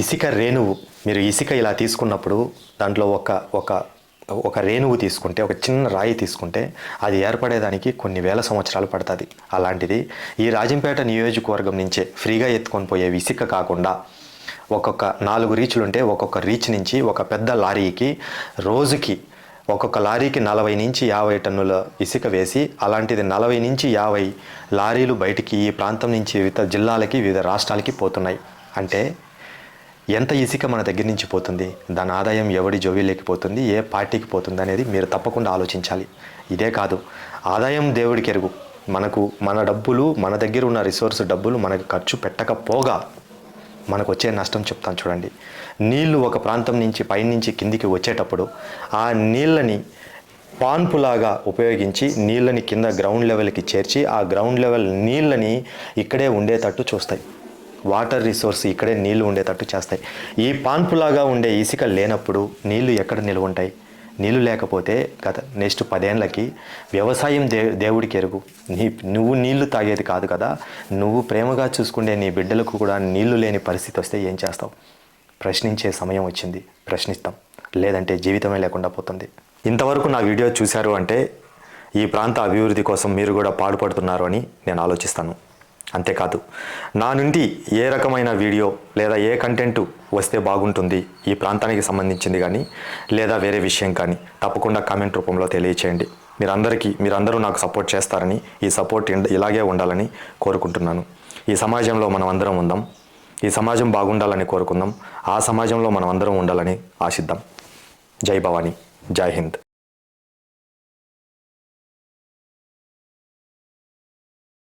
ఇసుక రేణువు. మీరు ఇసుక ఇలా తీసుకున్నప్పుడు దాంట్లో ఒక ఒక ఒక రేణువు తీసుకుంటే ఒక చిన్న రాయి తీసుకుంటే అది ఏర్పడేదానికి కొన్ని వేల సంవత్సరాలు పడుతుంది. అలాంటిది ఈ రాజంపేట నియోజకవర్గం నుంచే ఫ్రీగా ఎత్తుకొని పోయే ఇసుక కాకుండా ఒక్కొక్క నాలుగు రీచ్లుంటే ఒక్కొక్క రీచ్ నుంచి ఒక పెద్ద లారీకి రోజుకి ఒక్కొక్క లారీకి నలభై నుంచి యాభై టన్నుల ఇసుక వేసి అలాంటిది నలభై నుంచి యాభై లారీలు బయటికి ఈ ప్రాంతం నుంచి వివిధ జిల్లాలకి వివిధ రాష్ట్రాలకి పోతున్నాయి. అంటే ఎంత ఇసుక మన దగ్గర నుంచి పోతుంది దాని ఆదాయం ఎవడి జోబీలోకి పోతుంది ఏ పార్టీకి పోతుంది అనేది మీరు తప్పకుండా ఆలోచించాలి. ఇదే కాదు ఆదాయం దేవుడికి ఎరుగు. మనకు మన డబ్బులు మన దగ్గర ఉన్న రిసోర్స్ డబ్బులు మనకు ఖర్చు పెట్టకపోగా మనకు వచ్చే నష్టం చెప్తాను చూడండి. నీళ్ళు ఒక ప్రాంతం నుంచి పైనుంచి కిందికి వచ్చేటప్పుడు ఆ నీళ్ళని పాన్పులాగా ఉపయోగించి నీళ్ళని కింద గ్రౌండ్ లెవెల్కి చేర్చి ఆ గ్రౌండ్ లెవెల్ నీళ్ళని ఇక్కడే ఉండేటట్టు చూస్తాయి. వాటర్ రిసోర్స్ ఇక్కడే నీళ్ళు ఉండేటట్టు చేస్తాయి. ఈ పాన్పులాగా ఉండే ఇసుక లేనప్పుడు నీళ్ళు ఎక్కడ నిల్వ ఉంటాయి నీళ్ళు లేకపోతే గత నెక్స్ట్ పదేళ్ళకి వ్యవసాయం దే దేవుడికి ఎరుగు. నీ నువ్వు నీళ్ళు తాగేది కాదు కదా? నువ్వు ప్రేమగా చూసుకునే నీ బిడ్డలకు కూడా నీళ్ళు లేని పరిస్థితి వస్తే ఏం చేస్తావు? ప్రశ్నించే సమయం వచ్చింది. ప్రశ్నిస్తాం. లేదంటే జీవితమే లేకుండా పోతుంది. ఇంతవరకు నా వీడియో చూశారు అంటే ఈ ప్రాంత అభివృద్ధి కోసం మీరు కూడా పాడుపడుతున్నారు అని నేను ఆలోచిస్తాను. అంతేకాదు నా నుండి ఏ రకమైన వీడియో లేదా ఏ కంటెంట్ వస్తే బాగుంటుంది ఈ ప్రాంతానికి సంబంధించింది కానీ లేదా వేరే విషయం కానీ తప్పకుండా కామెంట్ రూపంలో తెలియచేయండి. మీరందరికీ మీరందరూ నాకు సపోర్ట్ చేస్తారని ఈ సపోర్ట్ ఇలాగే ఉండాలని కోరుకుంటున్నాను. ఈ సమాజంలో మనం అందరం ఉందాం. ఈ సమాజం బాగుండాలని కోరుకుందాం. ఆ సమాజంలో మనం అందరం ఉండాలని ఆశిద్దాం. జై భవానీ. జై హింద్.